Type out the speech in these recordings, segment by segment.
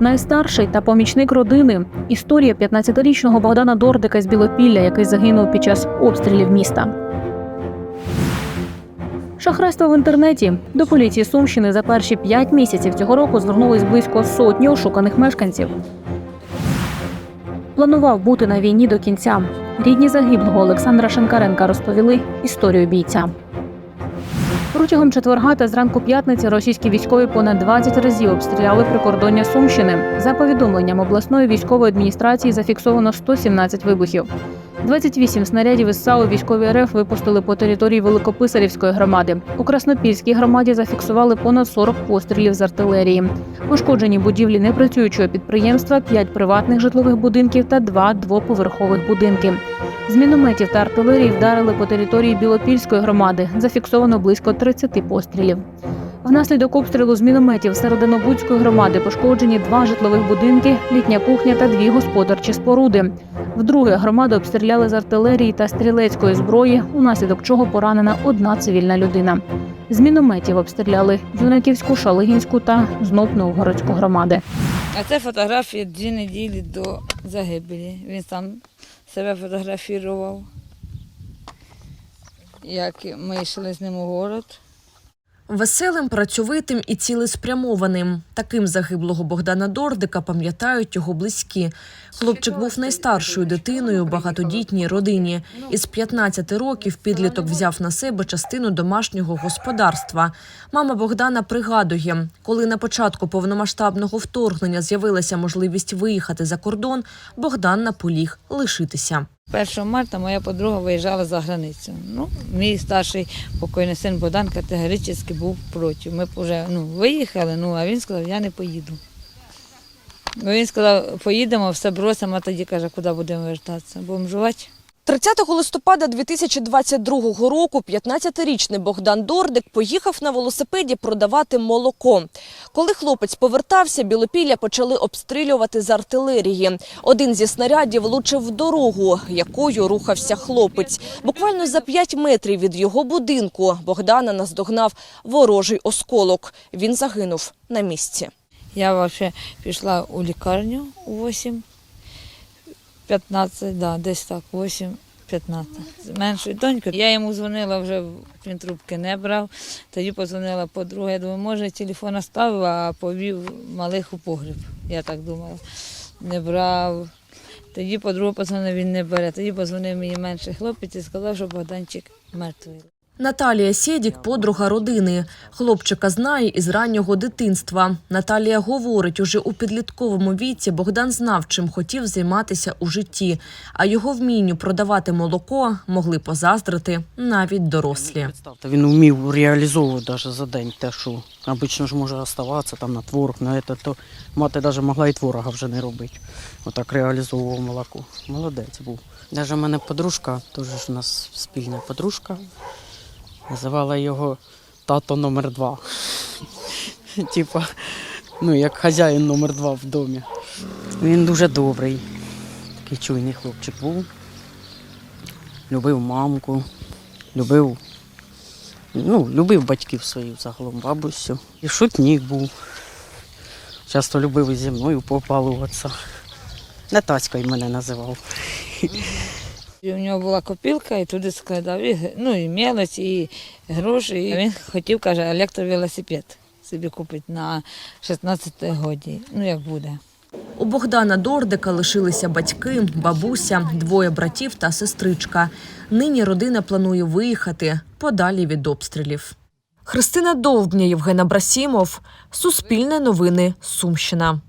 Найстарший та помічник родини. Історія 15-річного Богдана Дордика з Білопілля, який загинув під час обстрілів міста. Шахрайство в інтернеті до поліції Сумщини за перші п'ять місяців цього року звернулись близько сотні ошуканих мешканців. Планував бути на війні до кінця. Рідні загиблого Олександра Шенкаренка розповіли історію бійця. Протягом четверга та зранку п'ятниці російські військові понад 20 разів обстріляли прикордоння Сумщини. За повідомленням обласної військової адміністрації зафіксовано 117 вибухів. 28 снарядів із САУ військові РФ випустили по території Великописарівської громади. У Краснопільській громаді зафіксували понад 40 пострілів з артилерії. Пошкоджені будівлі непрацюючого підприємства, 5 приватних житлових будинків та 2 двоповерхових будинки. З мінометів та артилерії вдарили по території Білопільської громади. Зафіксовано близько 30 пострілів. Внаслідок обстрілу з мінометів Серединобудської громади пошкоджені два житлових будинки, літня кухня та дві господарчі споруди. Вдруге громаду обстріляли з артилерії та стрілецької зброї, унаслідок чого поранена одна цивільна людина. З мінометів обстріляли Юнаківську, Шалигінську та знов Новгородську громади. А це фотографії дві неділі до загибелі. Він сам себе фотографував. Як ми йшли з ним у город. Веселим, працьовитим і цілеспрямованим. Таким загиблого Богдана Дордика пам'ятають його близькі. Хлопчик був найстаршою дитиною у багатодітній родині. Із 15 років підліток взяв на себе частину домашнього господарства. Мама Богдана пригадує, коли на початку повномасштабного вторгнення з'явилася можливість виїхати за кордон, Богдан наполіг лишитися. 1 марта моя подруга виїжджала за границю. Ну, мій старший покойний син Богдан категорично був проти. Ми вже ну, виїхали, ну, а він сказав, я не поїду. Бо він сказав, поїдемо, все бросимо, а тоді каже, куди будемо вертатися. Бомжувати. 30 листопада 2022 року 15-річний Богдан Дордик поїхав на велосипеді продавати молоко. Коли хлопець повертався, Білопілля почали обстрілювати з артилерії. Один зі снарядів влучив в дорогу, якою рухався хлопець. Буквально за 5 метрів від його будинку Богдана наздогнав ворожий осколок. Він загинув на місці. Я взагалі пішла у лікарню у 8, 15, да, десь так, 8, 15. З меншою донькою. Я йому дзвонила вже, він трубки не брав. Тоді подзвонила подруга. Я думаю, може, телефон оставив, а повів малих у погріб. Я так думала. Не брав. Тоді подруга подзвонила, він не бере. Тоді подзвонив мені менший хлопець і сказав, що Богданчик мертвий. Наталія Сєдік – подруга родини. Хлопчика знає із раннього дитинства. Наталія говорить, уже у підлітковому віці Богдан знав, чим хотів займатися у житті, а його вмінню продавати молоко могли позаздрити навіть дорослі. Він вмів реалізовувати навіть за день те, що обично ж може оставатися там на творог, на це, то мати навіть могла і творога вже не робити. Отак реалізовував молоко. Молодець був. Навіть в мене подружка, теж у нас спільна подружка, називала його тато номер два. Типа, ну як хазяїн номер два в домі. Він дуже добрий, такий чуйний хлопчик був. Любив мамку, любив ну, любив батьків своїх загалом, бабусю. І шутник був. Часто любив зі мною попалуватися. Не таською мене називав. І у нього була копілка, і туди складав і, ну, і мелоч, і гроші. І він хотів, каже, електровелосипед собі купити на 16 годі. Ну, як буде. У Богдана Дордика лишилися батьки, бабуся, двоє братів та сестричка. Нині родина планує виїхати подалі від обстрілів. Христина Довбня, Євгена Брасімов, Суспільне новини, Сумщина.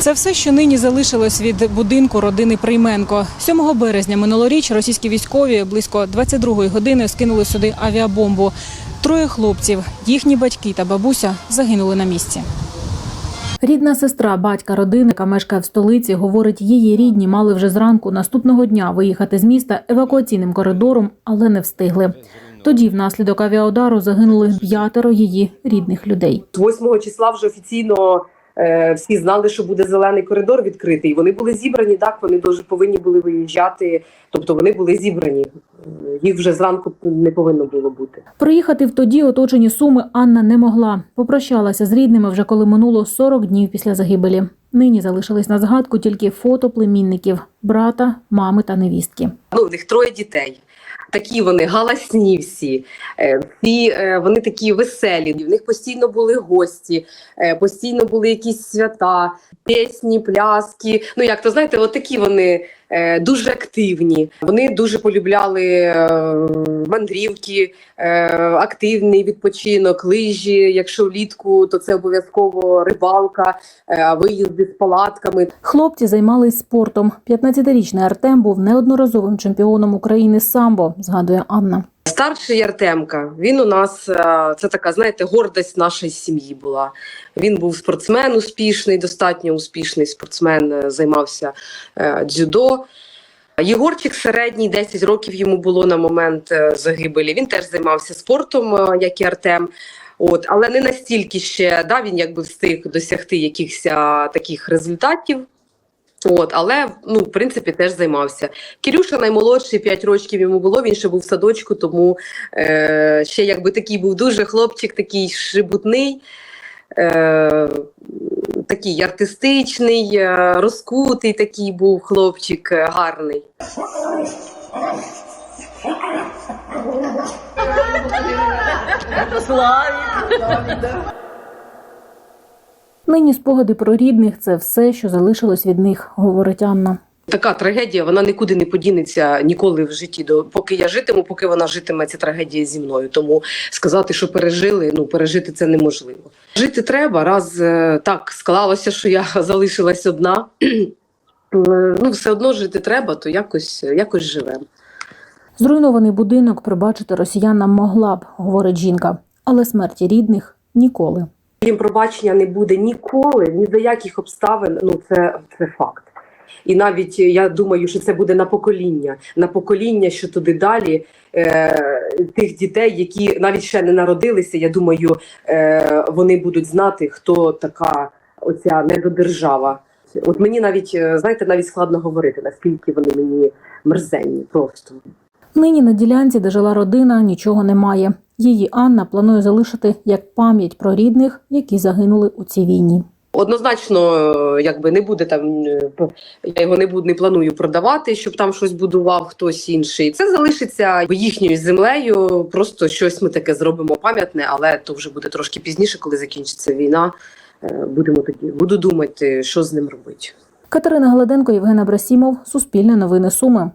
Це все, що нині залишилось від будинку родини Прийменко. 7 березня минулоріч російські військові близько 22-ї години скинули сюди авіабомбу. Троє хлопців, їхні батьки та бабуся загинули на місці. Рідна сестра батька родини, яка мешкає в столиці, говорить, її рідні мали вже зранку наступного дня виїхати з міста евакуаційним коридором, але не встигли. Тоді, внаслідок авіаудару, загинули п'ятеро її рідних людей. З 8 числа вже офіційно всі знали, що буде зелений коридор відкритий. Вони були зібрані, так вони дуже повинні були виїжджати. Тобто вони були зібрані. Їх вже зранку не повинно було бути. Приїхати в тоді оточені суми Анна не могла. Попрощалася з рідними вже коли минуло 40 днів після загибелі. Нині залишились на згадку тільки фото племінників брата, мами та невістки. Ну, в них троє дітей. Такі вони галасні всі, е, всі е, вони такі веселі. В них постійно були гості, е, постійно були якісь свята, пісні, пляски. Ну як то знаєте, от такі вони дуже активні. Вони дуже полюбляли е, мандрівки, е, активний відпочинок, лижі. Якщо влітку, то це обов'язково рибалка, е, виїзди з палатками. Хлопці займались спортом. 15-річний Артем був неодноразовим чемпіоном України самбо, згадує Анна. Старший Артемка, він у нас е, це така, знаєте, гордость нашої сім'ї була. Він був спортсмен успішний, достатньо успішний спортсмен, е, займався е, дзюдо. Єгорчик середній, 10 років йому було на момент загибелі. Він теж займався спортом, як і Артем. От, але не настільки ще да, він якби встиг досягти якихось таких результатів. От, але ну, в принципі теж займався. Кирюша наймолодший, 5 років йому було, він ще був в садочку, тому е, ще якби такий був дуже хлопчик, такий шибутний, е, такий артистичний, е, розкутий такий був хлопчик, е, гарний. Нині спогади про рідних це все, що залишилось від них, говорить Анна. Така трагедія, вона нікуди не подінеться ніколи в житті. До поки я житиму, поки вона житиме ця трагедія зі мною. Тому сказати, що пережили, ну пережити це неможливо. Жити треба. Раз е, так склалося, що я залишилась одна. Е, Ну, все одно жити треба, то якось, якось живемо. Зруйнований будинок прибачити росіянам могла б, говорить жінка, але смерті рідних ніколи. Їм пробачення не буде ніколи, ні за яких обставин. Ну це, це факт. І навіть е, я думаю, що це буде на покоління, на покоління, що туди далі е, тих дітей, які навіть ще не народилися. Я думаю, е, вони будуть знати, хто така оця недодержава. От мені навіть е, знаєте, навіть складно говорити, наскільки вони мені мерзенні просто. Нині на ділянці, де жила родина, нічого немає. Її Анна планує залишити як пам'ять про рідних, які загинули у цій війні. Однозначно, е, якби не буде там, е, я його не буду не планую продавати, щоб там щось будував хтось інший. Це залишиться їхньою землею. Просто щось ми таке зробимо пам'ятне, але то вже буде трошки пізніше, коли закінчиться війна. Е, Будемо тоді буду думати, що з ним робити. Катерина Гладенко, Євген Абрасімов, Суспільне новини Суми.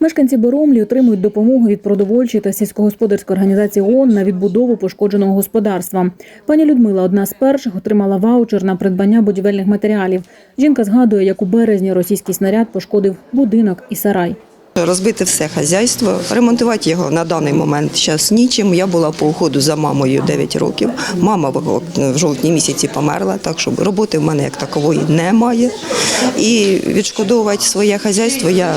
Мешканці Боромлі отримують допомогу від продовольчої та сільськогосподарської організації ООН на відбудову пошкодженого господарства. Пані Людмила одна з перших отримала ваучер на придбання будівельних матеріалів. Жінка згадує, як у березні російський снаряд пошкодив будинок і сарай. Розбити все хазяйство, ремонтувати його на даний момент зараз нічим. Я була по уходу за мамою 9 років. Мама в жовтні місяці померла, так що роботи в мене як такової немає. І відшкодовувати своє хазяйство я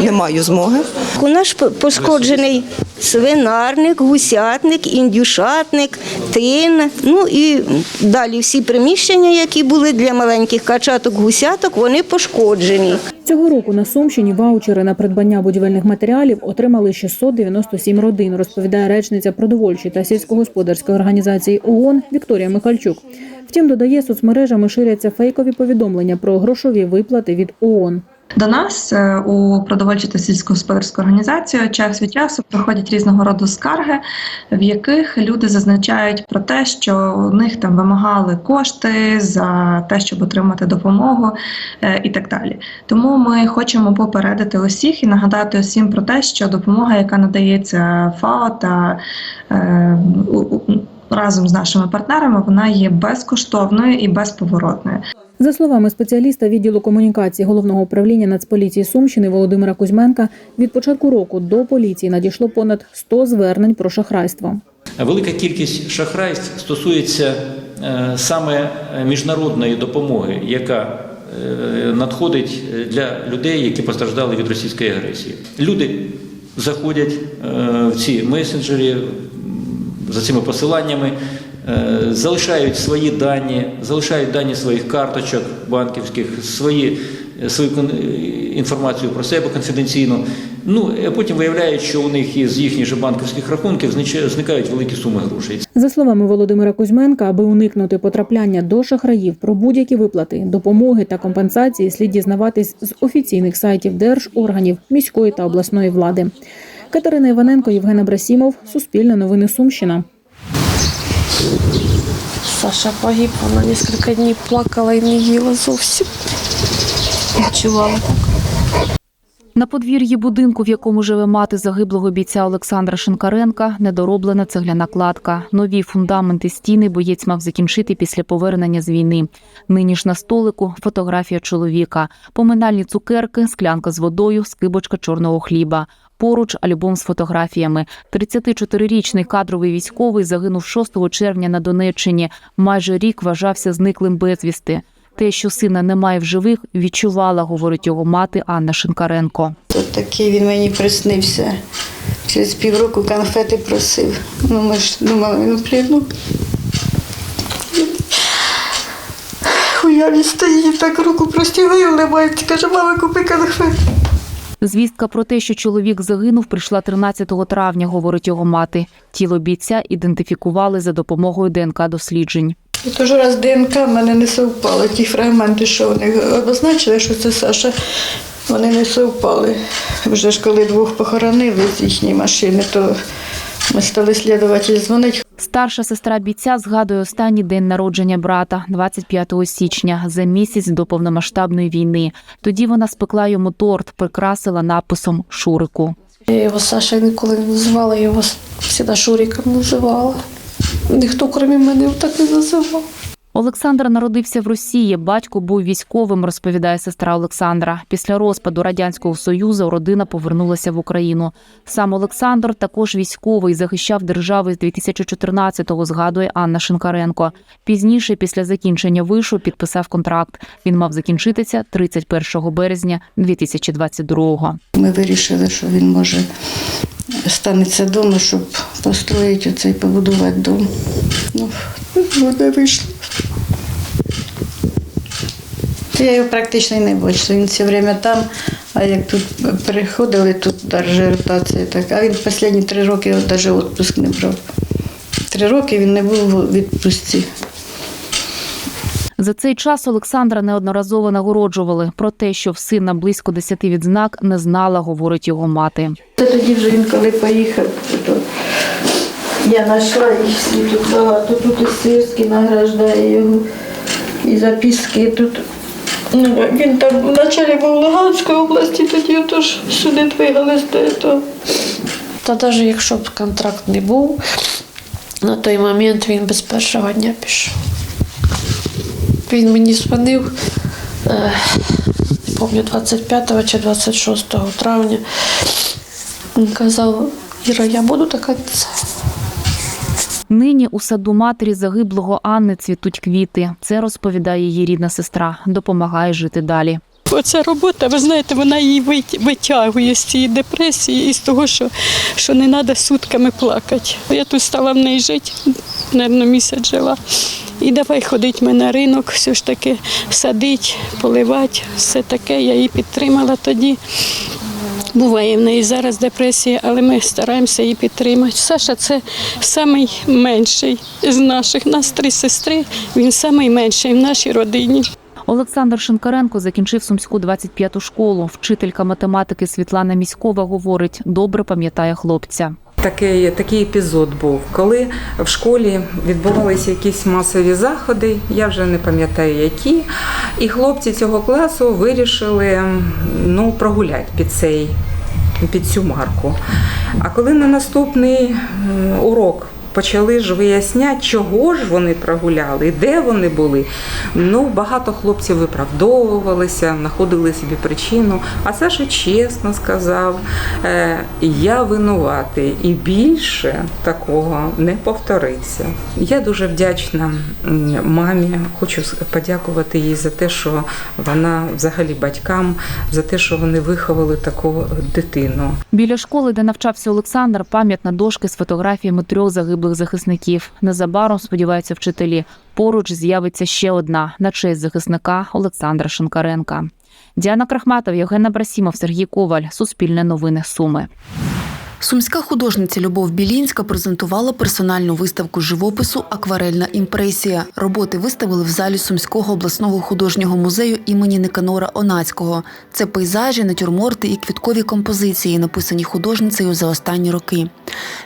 не маю змоги. У нас пошкоджений свинарник, гусятник, індюшатник, тин. Ну і далі всі приміщення, які були для маленьких качаток, гусяток, вони пошкоджені. Цього року на Сумщині ваучери на придбання будівельних матеріалів отримали 697 родин, розповідає речниця продовольчої та сільськогосподарської організації ООН Вікторія Михальчук. Втім, додає, соцмережами ширяться фейкові повідомлення про грошові виплати від ООН. До нас е, у продовольчу та сільськогосподарську організацію час від часу приходять різного роду скарги, в яких люди зазначають про те, що у них там вимагали кошти за те, щоб отримати допомогу е, і так далі. Тому ми хочемо попередити усіх і нагадати усім про те, що допомога, яка надається ФАО та е, разом з нашими партнерами, вона є безкоштовною і безповоротною. За словами спеціаліста відділу комунікації головного управління Нацполіції Сумщини Володимира Кузьменка, від початку року до поліції надійшло понад 100 звернень про шахрайство. Велика кількість шахрайств стосується е, саме міжнародної допомоги, яка е, надходить для людей, які постраждали від російської агресії. Люди заходять е, в ці месенджері за цими посиланнями, е, залишають свої дані, залишають дані своїх карточок банківських, свої, свою кон- інформацію про себе конфіденційну. Ну, а потім виявляють, що у них із їхніх же банківських рахунків зникають великі суми грошей. За словами Володимира Кузьменка, аби уникнути потрапляння до шахраїв про будь-які виплати, допомоги та компенсації слід дізнаватись з офіційних сайтів держорганів міської та обласної влади. Катерина Іваненко, Євген Абрасімов, Суспільне новини Сумщина. Саша погиб, вона кілька днів плакала і не їла зовсім. Відчувала так. На подвір'ї будинку, в якому живе мати загиблого бійця Олександра Шинкаренка, недороблена цегляна кладка. Нові фундаменти стіни боєць мав закінчити після повернення з війни. Нині ж на столику фотографія чоловіка, поминальні цукерки, склянка з водою, скибочка чорного хліба. Поруч альбом з фотографіями. 34-річний кадровий військовий загинув 6 червня на Донеччині. Майже рік вважався зниклим безвісти. Те, що сина немає в живих, відчувала, говорить його мати Анна Шинкаренко. От такий він мені приснився. Через півроку конфети просив. Ну, ми ж думали, ну блін, ну. Хуя він стоїть, так руку простягає, улибається, каже, мама, купи конфети. Звістка про те, що чоловік загинув, прийшла 13 травня, говорить його мати. Тіло бійця ідентифікували за допомогою ДНК досліджень. Тож раз ДНК в мене не совпало. Ті фрагменти, що вони обозначили, що це Саша, вони не совпали. Вже ж коли двох похоронили з їхньої машини, то ми стали слідувати дзвонить. Старша сестра бійця згадує останній день народження брата, 25 січня, за місяць до повномасштабної війни. Тоді вона спекла йому торт, прикрасила написом Шурику. Я його Саша ніколи не називала, я його завжди Шуріком називала. Ніхто, крім мене, так не називав. Олександр народився в Росії. Батько був військовим, розповідає сестра Олександра. Після розпаду радянського союзу родина повернулася в Україну. Сам Олександр також військовий, захищав держави з 2014-го, згадує Анна Шинкаренко. Пізніше, після закінчення вишу, підписав контракт. Він мав закінчитися 31 березня 2022-го. Ми вирішили, що він може станеться вдома, щоб построїти оцей побудувати дом. Ну, не вийшло. Я його практично не бачила. Він все время там, а як тут переходили, тут навіть ротація така. А він останні три роки навіть відпуск не брав. Три роки він не був у відпустці. За цей час Олександра неодноразово нагороджували. Про те, що в сина близько 10 відзнак, не знала, говорить його мати. Це тоді вже він коли поїхав, то я знайшла їх всі тут багато. Тут і Сирський награждає його, і записки тут. Ну, він там вначалі був в Луганській області, тоді тож сюди двигали з того. Та навіть якщо б контракт не був, на той момент він без першого дня пішов. Він мені дзвонив, е, не пам'ятаю, 25 чи 26 травня. Він казав, Іра, я буду кінця. Нині у саду матері загиблого Анни цвітуть квіти. Це розповідає її рідна сестра. Допомагає жити далі. Оця робота, ви знаєте, вона її витягує з цієї депресії і з того, що, що не треба сутками плакати. Я тут стала в неї жити, мабуть, місяць жила. І давай ходить ми на ринок, все ж таки садить, поливати, все таке. Я її підтримала тоді. Буває в неї зараз депресія, але ми стараємося її підтримати. Саша це найменший з наших. Нас три сестри, він найменший в нашій родині. Олександр Шинкаренко закінчив сумську 25-ту школу. Вчителька математики Світлана Міськова говорить, добре пам'ятає хлопця. Такий, такий епізод був, коли в школі відбувалися якісь масові заходи, я вже не пам'ятаю які, і хлопці цього класу вирішили ну, прогуляти під цей під цю марку. А коли на наступний урок почали ж виясняти, чого ж вони прогуляли, де вони були. Ну, багато хлопців виправдовувалися, знаходили собі причину. А Саша чесно сказав, е, я винуватий і більше такого не повториться. Я дуже вдячна мамі. Хочу подякувати їй за те, що вона взагалі батькам, за те, що вони виховали таку дитину. Біля школи, де навчався Олександр, пам'ятна дошки з фотографіями трьох загиблих захисників. Незабаром сподіваються вчителі. Поруч з'явиться ще одна на честь захисника Олександра Шинкаренка. Діана Крахматов, Євгена Брасімов, Сергій Коваль. Суспільне новини Суми. Сумська художниця Любов Білінська презентувала персональну виставку живопису Акварельна імпресія. Роботи виставили в залі Сумського обласного художнього музею імені Никанора Онацького. Це пейзажі, натюрморти і квіткові композиції, написані художницею за останні роки.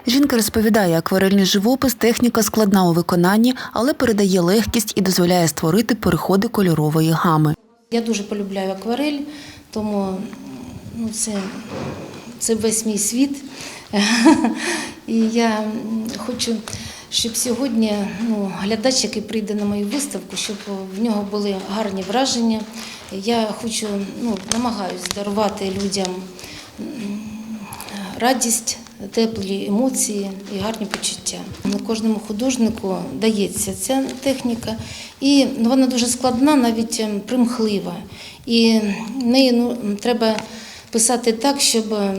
Жінка розповідає, акварельний живопис техніка складна у виконанні, але передає легкість і дозволяє створити переходи кольорової гами. Я дуже полюбляю акварель, тому ну, це, це весь мій світ. І я хочу, щоб сьогодні ну, глядач, який прийде на мою виставку, щоб в нього були гарні враження. Я хочу, ну, намагаюся дарувати людям радість, теплі емоції і гарні почуття. Кожному художнику дається ця техніка, і ну, вона дуже складна, навіть ем, примхлива. І нею ну, треба писати так, щоб ем,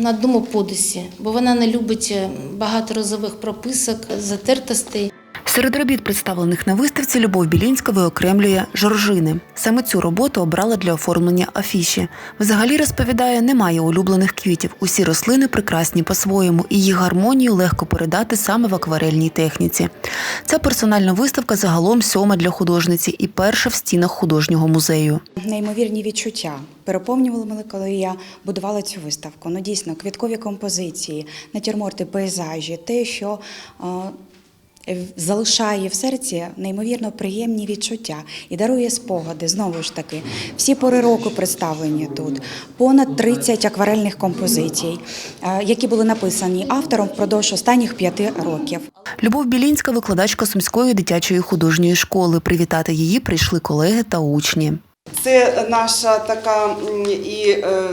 на одному подисі, бо вона не любить е, багато розових прописок, затертостей. Серед робіт, представлених на виставці, Любов Білінська виокремлює жоржини. Саме цю роботу обрала для оформлення афіші. Взагалі розповідає, немає улюблених квітів. Усі рослини прекрасні по-своєму, і їх гармонію легко передати саме в акварельній техніці. Ця персональна виставка загалом сьома для художниці і перша в стінах художнього музею. Неймовірні відчуття переповнювали мене, коли я будувала цю виставку. Ну дійсно, квіткові композиції, натюрморти, пейзажі, те, що е, залишає в серці неймовірно приємні відчуття і дарує спогади. Знову ж таки, всі пори року представлені тут. Понад 30 акварельних композицій, е, які були написані автором впродовж останніх п'яти років. Любов Білінська, викладачка Сумської дитячої художньої школи. Привітати її прийшли колеги та учні. Це наша така і е,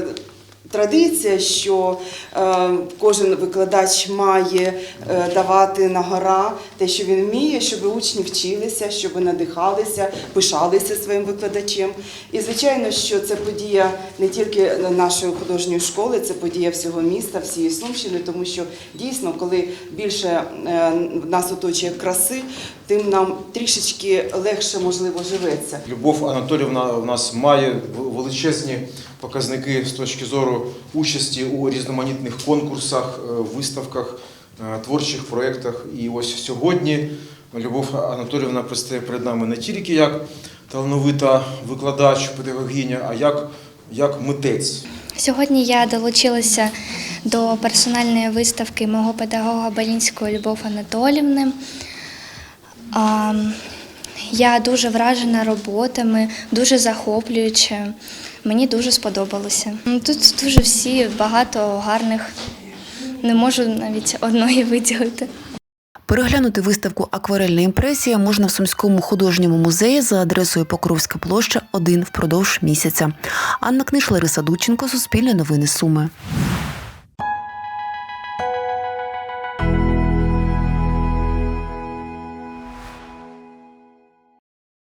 традиція, що е, кожен викладач має е, давати на гора те, що він вміє, щоб учні вчилися, щоб надихалися, пишалися своїм викладачем. І звичайно, що це подія не тільки нашої художньої школи, це подія всього міста, всієї Сумщини, тому що дійсно, коли більше е, нас оточує краси, тим нам трішечки легше можливо живеться. Любов Анатолівна у нас має величезні показники з точки зору участі у різноманітних конкурсах, е, виставках, е, творчих проєктах. І ось сьогодні Любов Анатолівна предстає перед нами не тільки як талановита викладач, педагогиня, а як, як митець. Сьогодні я долучилася до персональної виставки мого педагога Балінської Любов Анатолівни. Я дуже вражена роботами, дуже захоплююче. Мені дуже сподобалося. Ну, Тут дуже всі багато гарних, не можу навіть одної виділити. Переглянути виставку Акварельна імпресія можна в Сумському художньому музеї за адресою Покровська площа 1 впродовж місяця. Анна Книш, Лариса Дученко, Суспільне новини Суми.